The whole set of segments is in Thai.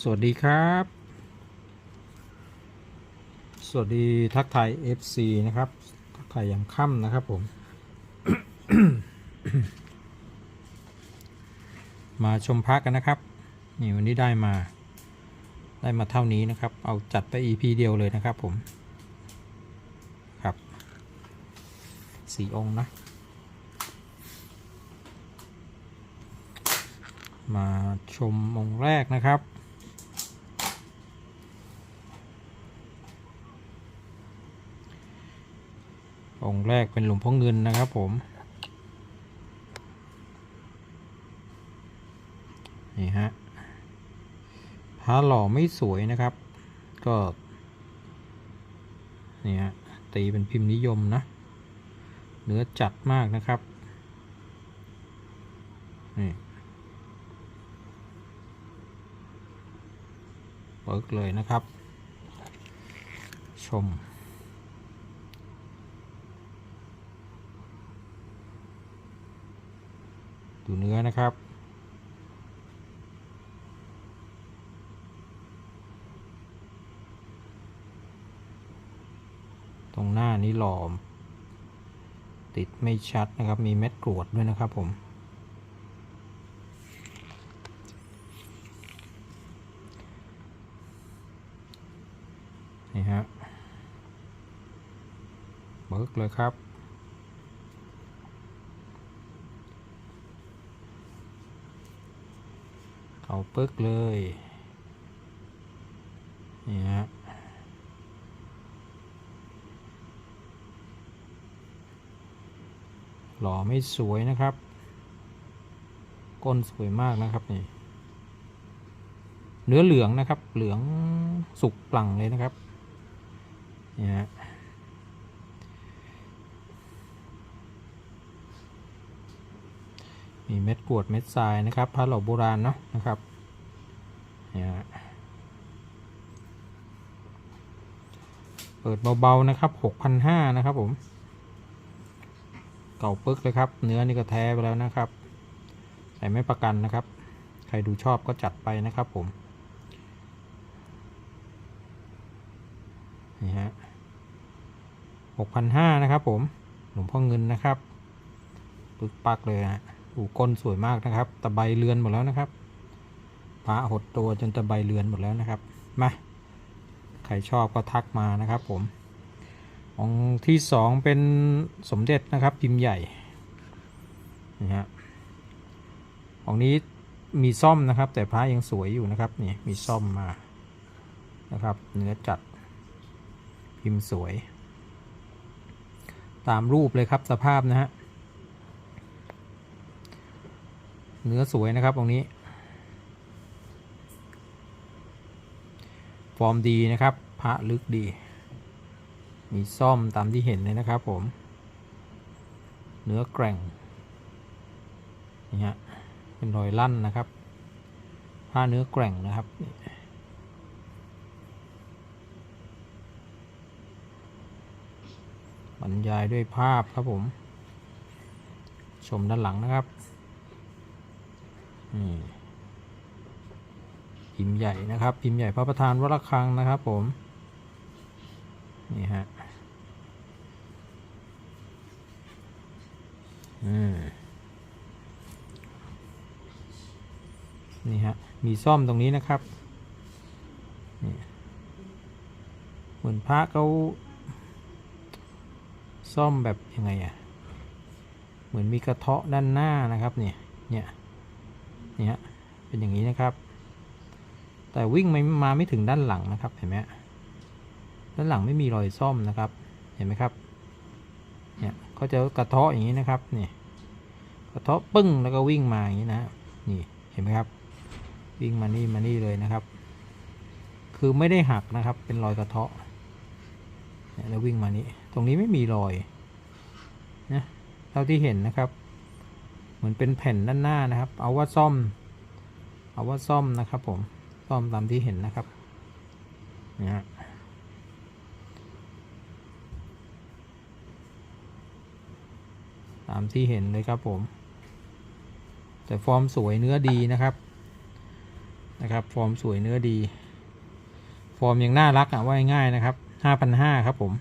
สวัสดีครับ สวัสดีทักไทย FC นะครับ ทักไทยยามค่ำนะครับผม มาชมพักกันนะครับ นี่วันนี้ได้มา ได้มาเท่านี้นะครับ เอาจัดไป EP เดียวเลยนะครับผม ครับสี่องค์นะ มาชมองค์แรกนะครับ องค์แรกเป็นหลวงพ่อเงินนะครับผม นี่ฮะพระหล่อไม่สวยนะครับ ก็ นี่ฮะตีเป็นพิมพ์นิยมนะ เนื้อจัดมากนะครับ นี่เบิกเลยนะครับ ชม ดูเนื้อนะครับ ตรงหน้านี้หลอม ติดไม่ชัดนะครับ มีเม็ดกรวดด้วยนะครับผมนี่ฮะเบิกเลยครับ เอาปึ๊กเลย นี่ฮะหล่อไม่สวยนะครับ ก้นสวยมากนะครับนี่ เนื้อเหลืองนะครับ เหลืองสุกปลั่งเลยนะครับ นี่ฮะ มีเม็ดกรวดเม็ดทรายนะครับพระเหล่าโบราณเนาะนะครับเนี่ยฮะเปิดเบาๆนะครับ6,500นะครับผมเก่าปึ๊กเลยครับ เนื้อนี่ก็แท้ไปแล้วนะครับ แต่ไม่ประกันนะครับ ใครดูชอบก็จัดไปนะครับผมนี่ฮะ6,500นะครับผมหลวงพ่อเงินนะครับปึกปักเลยฮะ อูก้นสวยมากนะครับ ตะไบเรือนหมดแล้วนะครับพระหดตัวจนตะไบเรือนหมดแล้วนะครับ มา ใครชอบก็ทักมานะครับผม องที่สองเป็นสมเด็จนะครับพิมพ์ใหญ่นี่ฮะองนี้มีซ่อมนะครับ แต่พระยังสวยอยู่นะครับนี่มีซ่อมมานะครับเนื้อจัดพิมพ์สวย ตามรูปเลยครับสภาพนะฮะ เนื้อสวยนะครับตรงนี้ ฟอร์มดีนะครับ พระลึกดี มีซ่อมตามที่เห็นเลยนะครับผม เนื้อแกร่งนี่ฮะเป็นรอยลั่นนะครับ ผ้าเนื้อแกร่งนะครับบรรยายด้วยภาพครับผม ชมด้านหลังนะครับ นี่พิมพ์ใหญ่นะครับ พิมพ์ใหญ่พระประธานวัดระฆังนะครับผม นี่ฮะอืมนี่ฮะ มีซ่อมตรงนี้นะครับนี่เหมือนพระเขาซ่อมแบบยังไงอะ่ะ เหมือนมีกระเทาะด้านหน้านะครับเนี่ยเนี่ย นี่ฮะเป็นอย่างนี้นะครับ แต่วิ่งไม่มาไม่ถึงด้านหลังนะครับเห็นไหมด้านหลังไม่มีรอยซ่อมนะครับ เห็นไหมครับ เนี่ยเขาจะกระเทาะอย่างนี้นะครับนี่กระเทาะปึ้งแล้วก็วิ่งมาอย่างนี้นะนี่เห็นไหมครับ วิ่งมานี่มานี่เลยนะครับ คือไม่ได้หักนะครับ เป็นรอยกระเทาะแล้ววิ่งมานี่ตรงนี้ไม่มีรอยนะเท่าที่เห็นนะครับ มือนเป็นแผ่นด้านหน้านะครับ เอาว่าซ่อม เอาว่าซ่อมนะครับ ผม ซ่อมตามที่เห็นนะครับนะตามที่เห็นเลยครับผม แต่ฟอร์มสวยเนื้อดีนะครับ นะครับ ฟอร์มสวยเนื้อดี ฟอร์มยังน่ารักอะว่าง่ายนะครับห้าพันห้าครับผม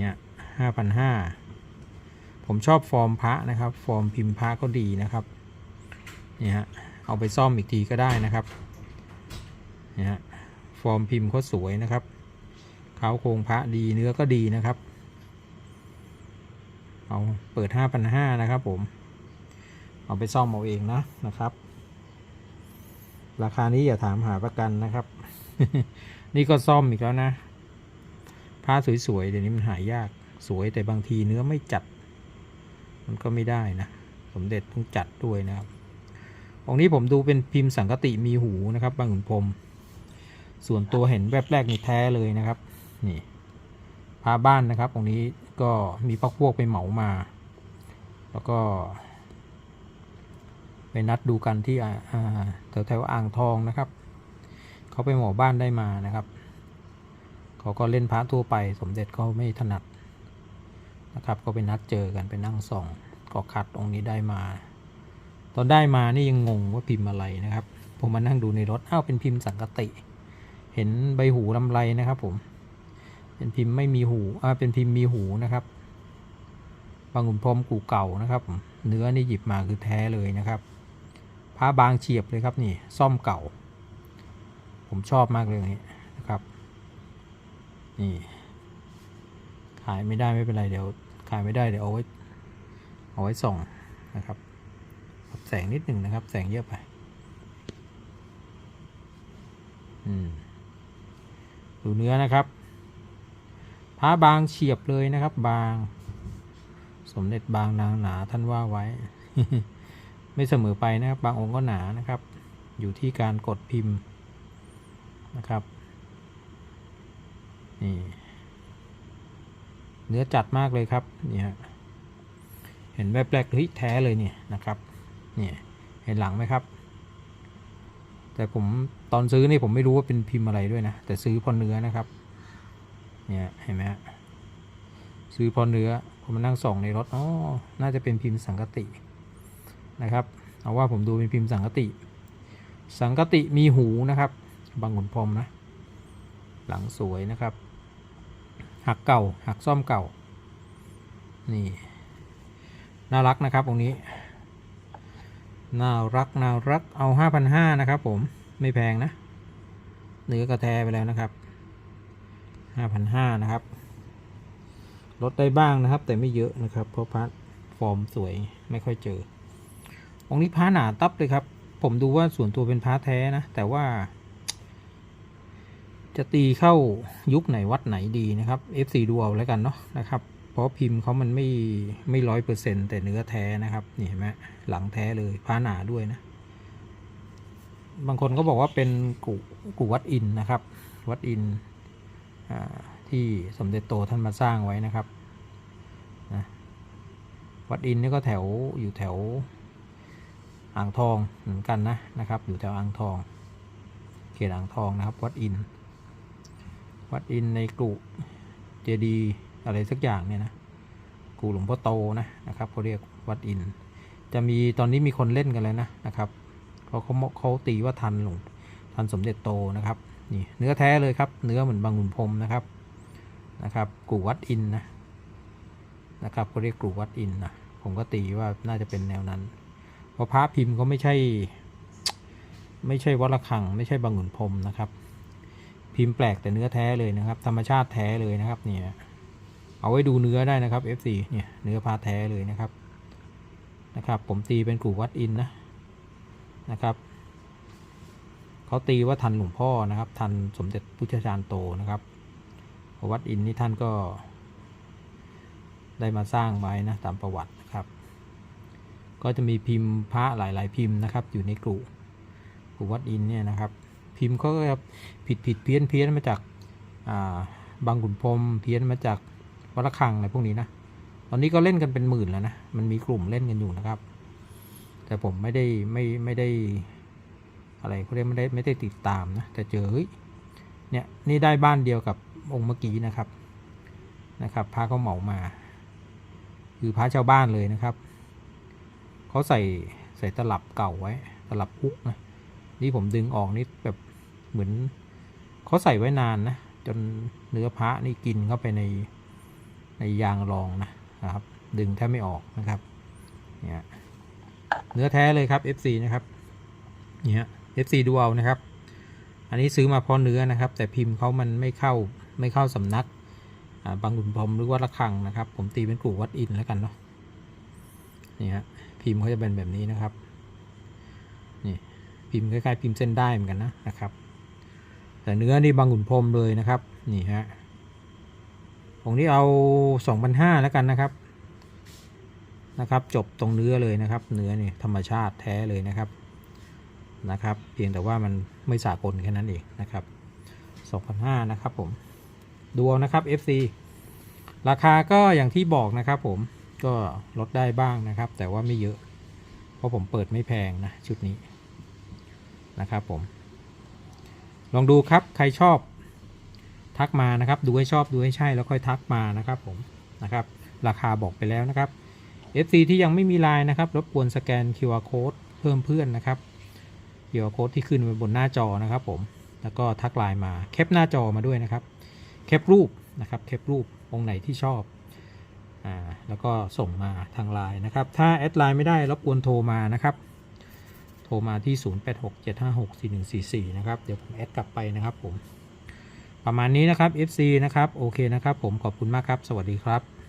เนี่ยห้าพันห้า ผมชอบฟอร์มพระนะครับ ฟอร์มพิมพ์พระก็ดีนะครับเนี่ยฮะเอาไปซ่อมอีกทีก็ได้นะครับเนี่ยฮะฟอร์มพิมพ์เขาสวยนะครับเขาโครงพระดีเนื้อก็ดีนะครับ เอาเปิดห้าพันห้านะครับผม เอาไปซ่อมเอาเองนะนะครับ ราคานี้อย่าถามหาประกันนะครับ นี่ก็ซ่อมอีกแล้วนะ ผ้าสวยๆเดี๋ยวนี้มันหายากสวยแต่บางทีเนื้อไม่จัด มันก็ไม่ได้นะ สมเด็จต้องจัดด้วยนะครับ องค์นี้ผมดูเป็นพิมพ์สังกติมีหูนะครับ บางขุนพรมส่วนตัวเห็นแวบแรกนี่แท้เลยนะครับ นี่พาบ้านนะครับ องค์นี้ก็มีพักพวกไปเหมามา แล้วก็ไปนัดดูกันที่แถวแถวอ่างทองนะครับ เขาไปหมอบ้านได้มานะครับ เขาก็เล่นพระทั่วไป สมเด็จเขาไม่ถนัด นะครับ ก็ไปนัดเจอกันไปนั่งส่องก็คัดองค์นี้ได้มา ตอนได้มานี่ยังงงว่าพิมพ์อะไรนะครับ ผมมานั่งดูในรถอ้าวเป็นพิมพ์สังกติ เห็นใบหูลำไรนะครับ ผม เป็นพิมพ์ไม่มีหูอ่าเป็นพิมพ์มีหูนะครับบางขุนพรมกูเก่านะครับเนื้อนี่หยิบมาคือแท้เลยนะครับผ้าบางเฉียบเลยครับนี่ซ่อมเก่า ผมชอบมากเลยนี้นะครับ นี่ ขายไม่ได้ไม่เป็นไรเดี๋ยวขายไม่ได้เดี๋ยวเอาไว้เอาไว้ส่องนะครับปรับแสงนิดหนึ่งนะครับ แสงเยอะไป อืมดูเนื้อนะครับผ้าบางเฉียบเลยนะครับ บาง สมเด็จบางนางหนาท่านว่าไว้ ไม่เสมอไปนะครับ บางองค์ก็หนานะครับ อยู่ที่การกดพิมพ์นะครับ นี่ เนื้อจัดมากเลยครับนี่ยเห็นแบบแรกเฮ้ยแท้เลยเนี่ยนะครับเนี่ยเห็นหลังไหมครับ แต่ผมตอนซื้อนี่ผมไม่รู้ว่าเป็นพิมพ์อะไรด้วยนะ แต่ซื้อพอเนื้อนะครับเนี่ยเห็นไหมฮะซื้อพอเนื้อผมมานั่งส่องในรถอ๋อน่าจะเป็นพิมพ์สังกตินะครับเอาว่าผมดูเป็นพิมพ์สังกติ สังกติมีหูนะครับ บางขุนพรมนะ หลังสวยนะครับ หักเก่าหักซ่อมเก่า นี่ น่ารักนะครับตรงนี้ น่ารักน่ารักเอาห้าพันห้านะครับผมไม่แพงนะเนื้อกระแทไปแล้วนะครับห้าพันห้านะครับ ลดได้บ้างนะครับ แต่ไม่เยอะนะครับ เพราะพาร์ทฟอร์มสวยไม่ค่อยเจอองนี้พาร์ทหนาตับเลยครับ ผมดูว่าส่วนตัวเป็นพาร์ทแท้นะ แต่ว่า จะตีเข้ายุคไหนวัดไหนดีนะครับ F4 ดูเอาแล้วกันเนาะนะครับ เพราะพิมพ์เขามันไม่ไม่ร้อยเปอร์เซ็นแต่เนื้อแท้นะครับนี่เห็นไหมหลังแท้เลยผ้าหนาด้วยนะ บางคนก็บอกว่าเป็นกูกูวัดอินนะครับ วัดอินอที่สมเด็จโตท่านมาสร้างไว้นะครับนะวัดอินนี่ก็แถวอยู่แถวอ่างทองเหมือนกันนะนะครับ อยู่แถวอ่างทอง เขตอ่างทองนะครับ วัดอิน วัดอินในกรุเจดีอะไรสักอย่างเนี่ยนะกูหลวงพ่อโตนะนะครับเขาเรียกวัดอิน จะมีตอนนี้มีคนเล่นกันเลยนะนะครับเขาเขาเขาตีว่าทันหลวงทันสมเด็จโตนะครับนี่เนื้อแท้เลยครับ เนื้อเหมือนบางขุนพรมนะครับนะครับกูวัดอินนะนะครับเขาเรียกกูวัดอินนะผมก็ตีว่าน่าจะเป็นแนวนั้นเพราะพระพิมพ์ก็ไม่ใช่ ไม่ใช่วัดระฆัง ไม่ใช่บางขุนพรมนะครับ พิมพ์แปลกแต่เนื้อแท้เลยนะครับ ธรรมชาติแท้เลยนะครับ เนี่ยเอาไว้ดูเนื้อได้นะครับ F4 เนี่ยเนื้อพาแท้เลยนะครับนะครับ ผมตีเป็นกูวัดอินนะนะครับเขาตีว่าทันหลวงพ่อนะครับ ทันสมเด็จพุทธจารย์โตนะครับวัดอินนี่ท่านก็ ได้มาสร้างไว้นะตามประวัตินะครับ ก็จะมีพิมพ์พระหลาย ๆ พิมพ์นะครับ อยู่ในกรุกรุวัดอินเนี่ยนะครับ พิมพ์เขาก็จะผิดผิดเพี้ยนเพี้ยนมาจากาบางขุนพรมเพี้ยนมาจากวัดระฆังอะไรพวกนี้นะ ตอนนี้ก็เล่นกันเป็นหมื่นแล้วนะ มันมีกลุ่มเล่นกันอยู่นะครับ แต่ผมไม่ได้ไม่ไม่ได้ อะไรเขาเรียกไม่ได้ไม่ได้ติดตามนะ แต่เจอเฮ้ย เนี่ยนี่ได้บ้านเดียวกับองค์เมื่อกี้นะครับ นะครับพระเขาเหมามา คือพระชาวบ้านเลยนะครับ เขาใส่ใส่ตลับเก่าไว้ ตลับพุกนะ นี่ผมดึงออกนี่แบบ เหมือนเขาใส่ไว้นานนะ จนเนื้อพระนี่กินเข้าไปในในยางรองนะนะครับ ดึงแทบไม่ออกนะครับเนี่ยเนื้อแท้เลยครับ FC นะครับเนี่ย FC ดูเอานะครับ อันนี้ซื้อมาพรเนื้อนะครับ แต่พิมพ์เขามันไม่เข้าไม่เข้าสำนักบางขุนพรหมหรือว่าระฆังนะครับ ผมตีเป็นกลุ่วัดอินแล้วกันเนาะนี่ฮะพิมพ์เขาจะเป็นแบบนี้นะครับนี่พิมพ์คล้ายๆพิมพ์เส้นได้เหมือนกันนะนะครับ แต่เนื้อนี่บางขุนพรมเลยนะครับนี่ฮะองนี้เอา2,500แล้วกันนะครับนะครับจบตรงเนื้อเลยนะครับ เนื้อนี่ธรรมชาติแท้เลยนะครับนะครับ เพียงแต่ว่ามันไม่สากลแค่นั้นเองนะครับ2,500นะครับผมดูเอานะครับ FC ราคาก็อย่างที่บอกนะครับผมก็ลดได้บ้างนะครับ แต่ว่าไม่เยอะ เพราะผมเปิดไม่แพงนะชุดนี้นะครับผม ลองดูครับใครชอบทักมานะครับ ดูให้ชอบดูให้ใช่แล้วค่อยทักมานะครับผมนะครับ ราคาบอกไปแล้วนะครับ FC ที่ยังไม่มีไลน์นะครับรบกวนสแกน QR code เพิ่มเพื่อนนะครับ QR code ที่ขึ้นไว้บนหน้าจอนะครับผมแล้วก็ทักไลน์มาแคปหน้าจอมาด้วยนะครับแคปรูปนะครับแคปรูปองไหนที่ชอบอ่าแล้วก็ส่งมาทางไลน์นะครับ ถ้าแอดไลน์ไม่ได้รบกวนโทรมานะครับ ทรมาที่ 0867564144 นะครับ เดี๋ยวผมแอดกลับไปนะครับผม ประมาณนี้นะครับ FC นะครับ โอเคนะครับผม ขอบคุณมากครับ สวัสดีครับ